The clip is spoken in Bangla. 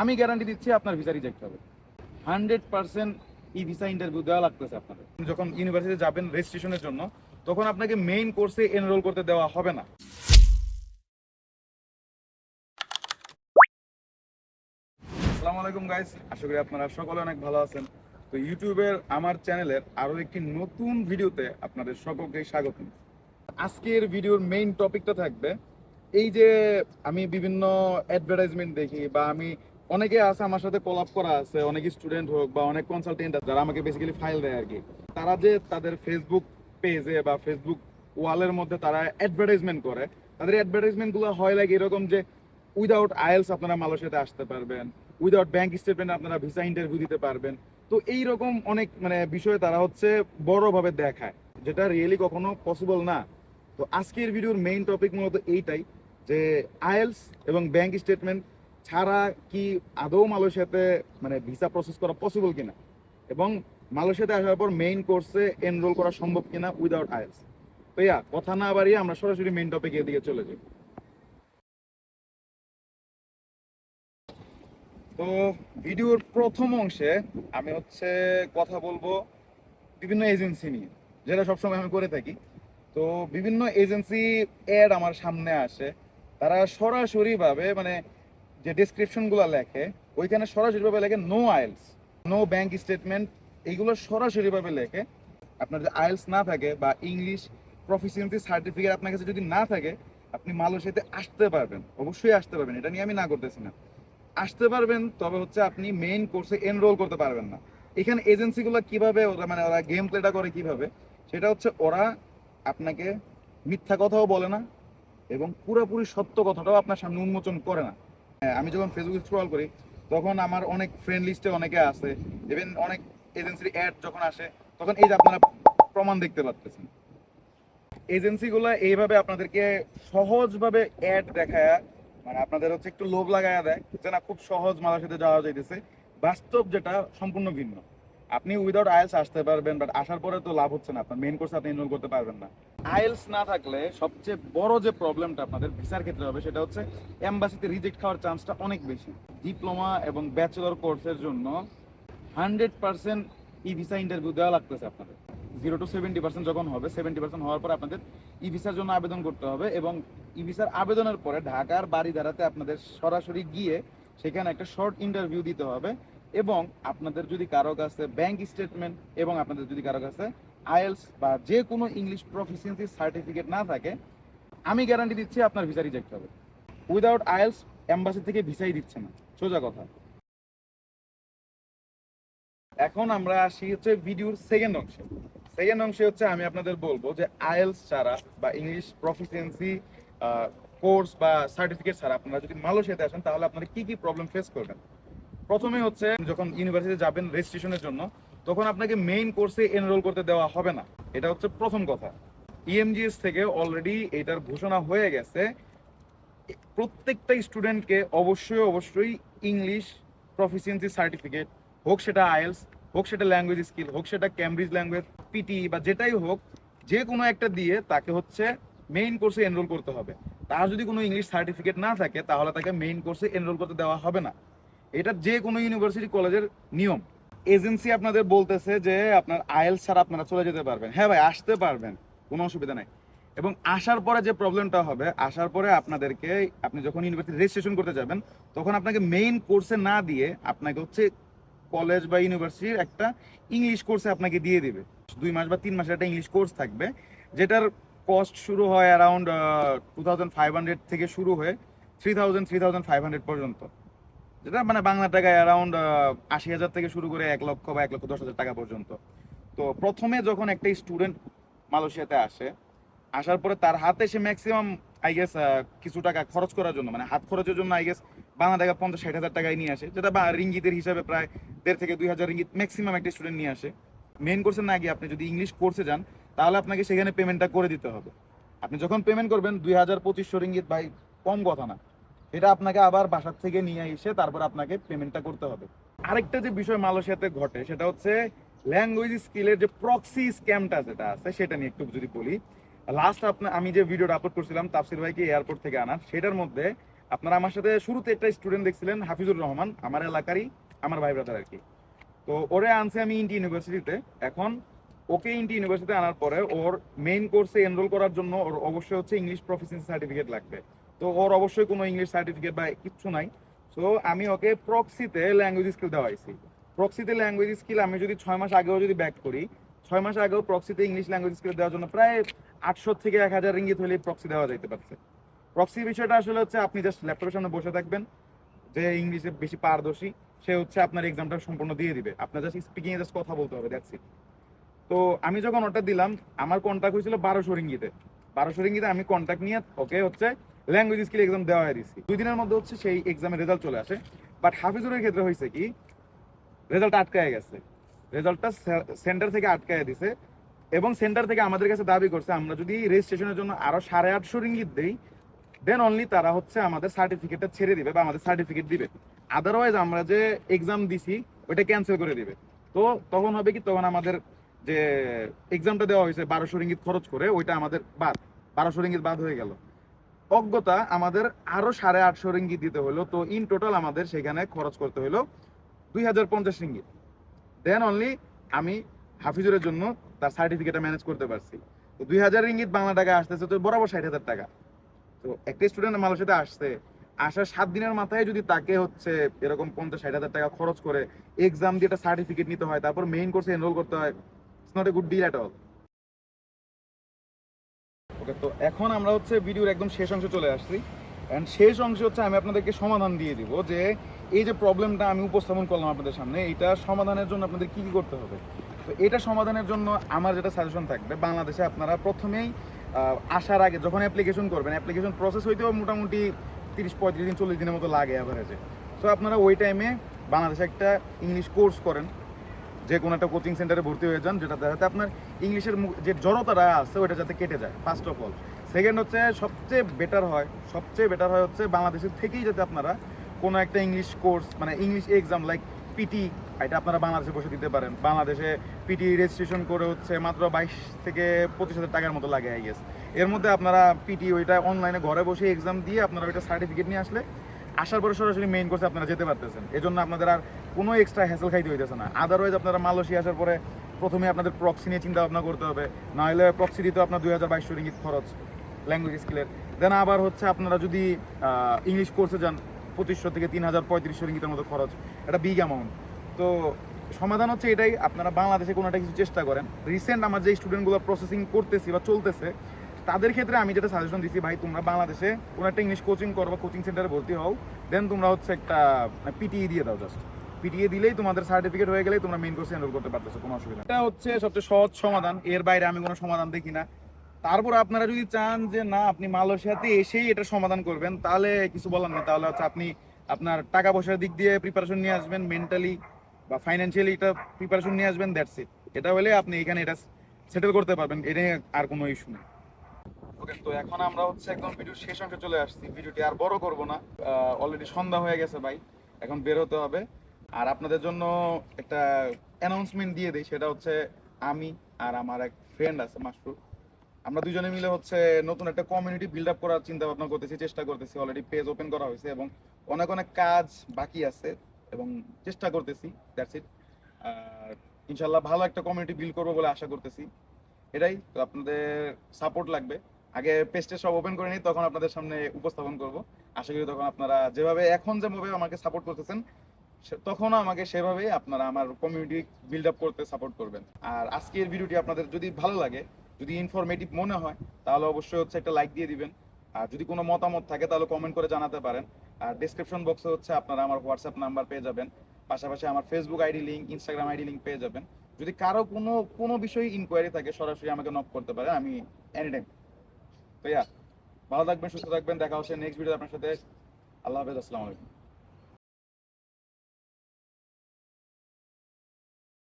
আমি গ্যারান্টি দিচ্ছি আপনার ভিসা রিজেক্ট হবে। হান্ড্রেড পার্সেন্ট ই ভিসা ইন্টারভিউ দেওয়া লাগতেছে আপনাদের। যখন ইউনিভার্সিটি যাবেন রেজিস্ট্রেশনের জন্য, তখন আপনাকে মেইন কোর্সে এনরোল করতে দেওয়া হবে না। আসসালামু আলাইকুম গাইস আশা করি আপনারা সকলে অনেক ভালো আছেন। তো ইউটিউবের আমার চ্যানেলের আরও একটি নতুন ভিডিওতে আপনাদের সকলকে স্বাগত আজকের ভিডিওর মেইন টপিকটা থাকবে, এই যে আমি বিভিন্ন অ্যাডভার্টাইজমেন্ট দেখি বা আমি অনেকে আছে আমার সাথে কলাপ করা আছে, অনেক স্টুডেন্ট হোক বা অনেক কনসালটেন্ট যারা আমাকে বেসিক্যালি ফাইল দেয় আর কি তারা যে তাদের ফেসবুক পেজে বা ফেসবুক ওয়ালের মধ্যে তারা অ্যাডভার্টাইজমেন্ট করে, তাদের অ্যাডভার্টাইজমেন্টগুলো হয় লাগে এরকম যে উইদাউট আইএলস আপনারা মালয়েশিয়াতে আসতে পারবেন উইদাউট ব্যাংক স্টেটমেন্ট আপনারা ভিসা ইন্টারভিউ দিতে পারবেন। তো এই রকম অনেক মানে বিষয় তারা হচ্ছে বড়ভাবে দেখায়, যেটা রিয়েলি কখনো পসিবল না। তো আজকের ভিডিওর মেইন টপিক মূলত এইটাই, যে আইএলস এবং ব্যাংক স্টেটমেন্ট ছাড়া কি আদৌ মালয়েশিয়াতে মানে ভিসা প্রসেস করা পসিবল কিনা? এবং মালয়েশিয়াতে আসার পর মেইন কোর্সে এনরোল করা সম্ভব কিনা উইদাউট আইএলস তো ইয়া, কথা না বাড়িয়ে আমরা সরাসরি মেইন টপিকের দিকে চলে যাই। তো ভিডিওর প্রথম অংশে আমি হচ্ছে কথা বলব বিভিন্ন এজেন্সি নিয়ে, যেটা সবসময় আমি করে থাকি। তো বিভিন্ন এজেন্সি অ্যাড আমার সামনে আসে। তারা সরাসরি ভাবে মানে যে ডেসক্রিপশনগুলো লেখে, ওইখানে সরাসরি ভাবে লেখে no IELTS no bank statement এইগুলো সরাসরি ভাবে লেখে। আপনার যদি আইলস না থাকে বা ইংলিশ প্রফিসিয়েন্সি সার্টিফিকেট আপনার কাছে যদি না থাকে, আপনি মালয়েশিয়াতে আসতে পারবেন, অবশ্যই আসতে পারবেন, এটা নিয়ে আমি না করতেছি না। আসতে পারবেন, তবে হচ্ছে আপনি মেইন কোর্সে এনরোল করতে পারবেন না। এখানে এজেন্সিগুলো কীভাবে ওরা মানে ওরা গেম প্লেটা করে কীভাবে, সেটা হচ্ছে ওরা আপনাকে মিথ্যা কথাও বলে না এবং পুরোপুরি সত্য কথাটাও আপনার সামনে উন্মোচন করে না। আমি যখন ফেসবুক স্ক্রল করি, তখন আমার অনেক ফ্রেন্ড লিস্টে অনেকে আছে ইভেন অনেক এজেন্সির অ্যাড যখন আসে, তখন এই যে আপনারা প্রমাণ দেখতে পাচ্ছেন এজেন্সিগুলো এইভাবে আপনাদেরকে সহজভাবে অ্যাড দেখায় মানে আপনাদের হচ্ছে একটু লোভ লাগায়া দেয়, যে না, খুব সহজ মালার সাথে যাওয়া যাইতেছে। বাস্তব যেটা সম্পূর্ণ ভিন্ন। আপনি উইদাউট আইএলস আসতে পারবেন বাট আসার পরে তো লাভ হচ্ছে না, আপনার মেইন কোর্সে আপনি এনরোল করতে পারবেন না। আইএলস না থাকলে সবচেয়ে বড় যে প্রবলেমটা আপনাদের ভিসার ক্ষেত্রে হবে, সেটা হচ্ছে এম্বাসিতে রিজেক্ট খাওয়ার চান্সটা অনেক বেশি। ডিপ্লোমা এবং ব্যাচেলর কোর্সের জন্য হান্ড্রেড পার্সেন্ট ই ভিসা ইন্টারভিউ দেওয়া লাগতেছে আপনাদের। জিরো টু সেভেন্টি পার্সেন্ট যখন হবে সেভেন্টি পার্সেন্ট হওয়ার পর আপনাদের ই ভিসার জন্য আবেদন করতে হবে এবং ই ভিসার আবেদনের পরে ঢাকার বাড়ি দাঁড়াতে আপনাদের সরাসরি গিয়ে সেখানে একটা শর্ট ইন্টারভিউ দিতে হবে এবং আপনাদের যদি কারও কাছে ব্যাংক স্টেটমেন্ট এবং আপনাদের যদি কারও কাছে আইএলস বা যে কোনো ইংলিশ প্রফিসিয়েন্সি সার্টিফিকেট না থাকে, আমি গ্যারান্টি দিচ্ছি আপনার ভিসা রিজেক্ট হবে। উইদাউট আইএলস এম্বাসি থেকে ভিসাই দিচ্ছে না। সোজা কথা। এখন আমরা আসি হচ্ছে ভিডিওর সেকেন্ড অংশে। সেকেন্ড অংশে হচ্ছে আমি আপনাদের বলব যে আইএলস ছাড়া বা ইংলিশ প্রফিসিয়েন্সি কোর্স বা সার্টিফিকেট ছাড়া আপনারা যদি মালয়েশিয়াতে আসেন, তাহলে আপনারা কি কি প্রবলেম ফেস করবেন? প্রথমে হচ্ছে, যখন ইউনিভার্সিটি যাবেন রেজিস্ট্রেশনের জন্য তখন আপনাকে মেইন কোর্সে এনরোল করতে দেওয়া হবে না। এটা হচ্ছে প্রথম কথা। ইএমজিএস থেকে অলরেডি এটার ঘোষণা হয়ে গেছে। প্রত্যেকটা স্টুডেন্টকে অবশ্যই অবশ্যই ইংলিশ প্রফিসিয়েন্সি সার্টিফিকেট হোক সেটা আয়েলস হোক সেটা ল্যাঙ্গুয়েজ স্কিল হোক সেটা ক্যামব্রিজ ল্যাঙ্গুয়েজ পিটি বা যেটাই হোক, যে কোনো একটা দিয়ে তাকে হচ্ছে মেইন কোর্সে এনরোল করতে হবে। তার যদি কোনো ইংলিশ সার্টিফিকেট না থাকে, তাহলে তাকে মেইন কোর্সে এনরোল করতে দেওয়া হবে না। এটা যে কোনো ইউনিভার্সিটি কলেজের নিয়ম। এজেন্সি আপনাদের বলতেছে যে আপনার আয়েল ছাড়া আপনারা চলে যেতে পারবেন। হ্যাঁ ভাই, আসতে পারবেন, কোনো অসুবিধা নাই। এবং আসার পরে যে প্রবলেমটা হবে, আসার পরে আপনাদেরকে, আপনি যখন ইউনিভার্সিটি রেজিস্ট্রেশন করতে যাবেন, তখন আপনাকে মেইন কোর্সে না দিয়ে আপনাকে হচ্ছে কলেজ বা ইউনিভার্সিটির একটা ইংলিশ কোর্সে আপনাকে দিয়ে দিবে। দুই মাস বা তিন মাসের একটা ইংলিশ কোর্স থাকবে, যেটার কস্ট শুরু হয় around two thousand five hundred থেকে শুরু হয়ে three thousand three thousand five hundred পর্যন্ত। যেটা মানে বাংলা টাকায় অ্যারাউন্ড আশি হাজার থেকে শুরু করে এক লক্ষ বা এক লক্ষ দশ হাজার টাকা পর্যন্ত। তো প্রথমে যখন একটা স্টুডেন্ট মালয়েশিয়াতে আসে, আসার পরে তার হাতে সে ম্যাক্সিমাম আই গেস কিছু টাকা খরচ করার জন্য মানে হাত খরচের জন্য আই গেস বাংলা টাকা পঞ্চাশ, ষাট হাজার টাকায় নিয়ে আসে, যেটা বা রিঙ্গিতের হিসাবে প্রায় দেড় থেকে দুই হাজার রিঙ্গিত ম্যাক্সিমাম একটা স্টুডেন্ট নিয়ে আসে। মেন কোর্সে না গিয়ে আপনি যদি ইংলিশ কোর্সে যান, তাহলে আপনাকে সেখানে পেমেন্টটা করে দিতে হবে। আপনি যখন পেমেন্ট করবেন, দুই হাজার পঁচিশশো রিঙ্গিত ভাই, কম কথা না। এটা আপনাকে আবার বাসার থেকে নিয়ে এসে তারপর আপনাকে পেমেন্টটা করতে হবে। আরেকটা যে বিষয় মালয়েশিয়াতে ঘটে, সেটা হচ্ছে ল্যাঙ্গুয়েজ স্কিলের যে প্রক্সি স্ক্যামটা যেটা আছে, সেটা নিয়ে একটু যদি বলি। লাস্ট আপনার আমি যে ভিডিওটা আপলোড করছিলাম, তাফসির ভাইকে এয়ারপোর্ট থেকে আনার, সেটার মধ্যে আপনারা আমার সাথে শুরুতে একটা স্টুডেন্ট দেখছিলেন, হাফিজুর রহমান, আমার এলাকারই, আমার ভাই ব্রাদার আর কি তো ওরে আনছে আমি ইন্টি ইউনিভার্সিটিতে এখন ওকে ইন্টি ইউনিভার্সিটিতে আনার পরে ওর মেইন কোর্সে এনরোল করার জন্য ওর অবশ্যই হচ্ছে ইংলিশ প্রফিসিয়েন্সি সার্টিফিকেট লাগবে। তো ওর অবশ্যই কোনো ইংলিশ সার্টিফিকেট বা কিচ্ছু নাই। সো আমি ওকে প্রক্সিতে ল্যাঙ্গুয়েজ স্কিল দেওয়া প্রক্সিতে ল্যাঙ্গুয়েজ স্কিল আমি যদি ছয় মাস আগেও যদি ব্যাক করি, ছয় মাস আগেও প্রক্সিতে ইংলিশ ল্যাঙ্গুয়েজ স্কিল দেওয়ার জন্য প্রায় আটশো থেকে এক হাজার রিঙ্গিত হলে প্রক্সি দেওয়া যাইতে পারছে। প্রক্সি বিষয়টা আসলে হচ্ছে, আপনি জাস্ট ল্যাপটপের সামনে বসে থাকবেন, যে ইংলিশে বেশি পারদর্শী, সে হচ্ছে আপনার এক্সামটা সম্পূর্ণ দিয়ে দিবে। আপনার জাস্ট স্পিকিং এ জাস্ট কথা বলতে হবে দ্যাটস ইট তো আমি যখন ওটা দিলাম, আমার কন্ট্যাক্ট হয়েছিল বারোশো রিঙ্গিতে। বারোশো রিঙ্গিতে আমি কন্ট্যাক্ট নিয়ে ওকে হচ্ছে ল্যাঙ্গুয়েজ স্কিল এক্সাম দেওয়া দিচ্ছি দুই দিনের মধ্যে হচ্ছে সেই এক্সামের রেজাল্ট চলে আসে। বাট হাফিজুরের ক্ষেত্রে হয়েছে কি রেজাল্ট আটকায় গেছে। রেজাল্টটা সেন্টার থেকে আটকায় দিছে। এবং সেন্টার থেকে আমাদের কাছে দাবি করছে, আমরা যদি রেজিস্ট্রেশনের জন্য আরও সাড়ে আটশো রিঙ্গিত দেই দেন অনলি তারা হচ্ছে আমাদের সার্টিফিকেটটা ছেড়ে দিবে বা আমাদের সার্টিফিকেট দিবে। আদারওয়াইজ আমরা যে এক্সাম দিছি, ওইটা ক্যান্সেল করে দিবে। তো তখন হবে কি, তখন আমাদের যে এক্সামটা দেওয়া হয়েছে, বারোশো রিঙ্গিত খরচ করে, ওইটা আমাদের বাদ। বারোশো রিঙ্গিত বাদ হয়ে গেল। অজ্ঞতা আমাদের আরও সাড়ে আটশো রিঙ্গিত দিতে হলো। তো ইন টোটাল আমাদের সেখানে খরচ করতে হলো দুই হাজার পঞ্চাশ রিঙ্গিত দেন অনলি আমি হাফিজুরের জন্য তার সার্টিফিকেটটা ম্যানেজ করতে পারছি। তো দুই হাজার রিঙ্গিত বাংলা টাকা আসতেছে, তো বরাবর ষাট হাজার টাকা। তো একটা স্টুডেন্ট মালয়েশিয়াতে আসছে, আসার সাত দিনের মাথায় যদি তাকে হচ্ছে এরকম পঞ্চাশ ষাট হাজার টাকা খরচ করে এক্সাম দিয়ে একটা সার্টিফিকেট নিতে হয়, তারপর মেইন কোর্সে এনরোল করতে হয় it's not a good deal at all okay, তো এখন আমরা হচ্ছে ভিডিওর একদম শেষ অংশে চলে আসছি। অ্যান্ড শেষ অংশে হচ্ছে আমি আপনাদেরকে সমাধান দিয়ে দিব যে, এই যে প্রবলেমটা আমি উপস্থাপন করলাম আপনাদের সামনে এটা সমাধানের জন্য আপনাদের কি কি করতে হবে? তো এটা সমাধানের জন্য আমার যেটা সাজেশন থাকবে, বাংলাদেশে আপনারা প্রথমেই আসার আগে যখন অ্যাপ্লিকেশন করবেন অ্যাপ্লিকেশন প্রসেস হইতেও মোটামুটি তিরিশ, পঁয়ত্রিশ দিন, চল্লিশ দিনের মতো লাগে অ্যাভারেজে সো আপনারা ওই টাইমে বাংলাদেশে একটা ইংলিশ কোর্স করেন। যে কোনো একটা কোচিং সেন্টারে ভর্তি হয়ে যান যেটা যাতে আপনার ইংলিশের যে জড়তাটা আছে, ওইটা যাতে কেটে যায় ফার্স্ট অফ অল সেকেন্ড হচ্ছে, সবচেয়ে বেটার হয়, সবচেয়ে বেটার হয় হচ্ছে বাংলাদেশের থেকেই যাতে আপনারা কোনো একটা ইংলিশ কোর্স মানে English exam like P T আপনারা বাংলাদেশে বসে দিতে পারেন। বাংলাদেশে পিটি রেজিস্ট্রেশন করে হচ্ছে মাত্র বাইশ থেকে পঁচিশ হাজার টাকার মতো লাগে আই গেস এর মধ্যে আপনারা পিটি ওইটা অনলাইনে ঘরে বসে এক্সাম দিয়ে আপনারা ওইটা সার্টিফিকেট নিয়ে আসলে আসার পরে সরাসরি মেইন কোর্সে আপনারা যেতে পারতেছেন। এজন্য আপনাদের আর কোনো এক্সট্রা হ্যাসেল খাইতে হইতেছে না। আদারওয়াইজ আপনারা মালয়েশিয়া আসার পরে প্রথমে আপনাদের প্রক্সি নিয়ে চিন্তা ভাবনা করতে হবে। নাহলে প্রক্সি দিতে আপনার দুই হাজার বাইশশো রিঙ্গিত খরচ ল্যাঙ্গুয়েজ স্কিলের দেন আবার হচ্ছে আপনারা যদি ইংলিশ কোর্সে যান, পঁচিশশো থেকে তিন হাজার পঁয়ত্রিশশো রিঙ্গিতের মতো খরচ। এটা বিগ অ্যামাউন্ট তো সমাধান হচ্ছে এটাই, আপনারা বাংলাদেশে কোনো একটা কিছু চেষ্টা করেন। রিসেন্ট আমার যে স্টুডেন্টগুলো প্রসেসিং করতেছি বা চলতেছে তাদের ক্ষেত্রে আমি যেটা সাজেশন দিচ্ছি ভাই, তোমরা বাংলাদেশে কোনো একটা ইংলিশ কোচিং করো বা কোচিং সেন্টারে ভর্তি হও দেন তোমরা হচ্ছে একটা পিটিই দিয়ে দাও জাস্ট পিটিএ দিলেই তোমাদের সার্টিফিকেট হয়ে গেলেই তোমরা মেইন কোর্সে এনরোল করতে পারতেছো, কোনো অসুবিধা এটা হচ্ছে সবচেয়ে সহজ সমাধান, এর বাইরে আমি কোনো সমাধান দেখি না। তারপর আপনারা যদি চান যে, না, আপনি মালয়েশিয়াতে এসেই এটা সমাধান করবেন, তাহলে কিছু বলার নেই। তাহলে হচ্ছে আপনি আপনার টাকা পয়সার দিক দিয়ে প্রিপারেশন নিয়ে আসবেন মেন্টালি বা ফাইন্যান্সিয়ালি এটা প্রিপারেশন নিয়ে আসবেন দ্যাটস ইট এটা হলে আপনি এখানে এটা সেটেল করতে পারবেন এটা আর কোনো ইস্যু নেই। তো এখন আমরা হচ্ছে একদম ভিডিওর শেষ অংশে চলে আসছি। ভিডিওটি আর বড় করব না। অলরেডি সন্ধ্যা হয়ে গেছে ভাই। এখন বের হতে হবে। আর আপনাদের জন্য একটা অ্যানাউন্সমেন্ট দিয়ে দিই, সেটা হচ্ছে আমি আর আমার এক ফ্রেন্ড আছে মাসরুর আমরা দুজনে মিলে হচ্ছে নতুন একটা কমিউনিটি বিল্ড আপ করার চিন্তা ভাবনা করতেছি, চেষ্টা করতেছি। অলরেডি পেজ ওপেন করা হয়েছে এবং অনেক অনেক কাজ বাকি আছে এবং চেষ্টা করতেছি দ্যাটস ইট আর ইনশাল্লাহ ভালো একটা কমিউনিটি বিল্ড করব বলে আশা করতেছি। এটাই, তো আপনাদের সাপোর্ট লাগবে। আগে পেজটা সব ওপেন করে নিই, তখন আপনাদের সামনে উপস্থাপন করব। আশা করি তখন আপনারা যেভাবে এখন যেভাবে আমাকে সাপোর্ট করতেছেন তখনও আমাকে সেভাবেই আপনারা আমার কমিউনিটি বিল্ড আপ করতে সাপোর্ট করবেন। আর আজকের ভিডিওটি আপনাদের যদি ভালো লাগে, যদি ইনফরমেটিভ মনে হয়, তাহলে অবশ্যই হচ্ছে একটা লাইক দিয়ে দিবেন। আর যদি কোনো মতামত থাকে, তাহলে কমেন্ট করে জানাতে পারেন। আর ডিসক্রিপশন বক্সে হচ্ছে আপনারা আমার হোয়াটসঅ্যাপ নাম্বার পেয়ে যাবেন। পাশাপাশি আমার Facebook ID link Instagram ID link পেয়ে যাবেন। যদি কারও কোনো কোনো বিষয়ে ইনকোয়ারি থাকে, সরাসরি আমাকে নক করতে পারে আমি এনি টাইম তো ইয়া ভালো থাকবেন, সুস্থ থাকবেন, দেখা হচ্ছে নেক্সট ভিডিও আপনার সাথে। আল্লাহ হাফেজ, আসসালামু আলাইকুম।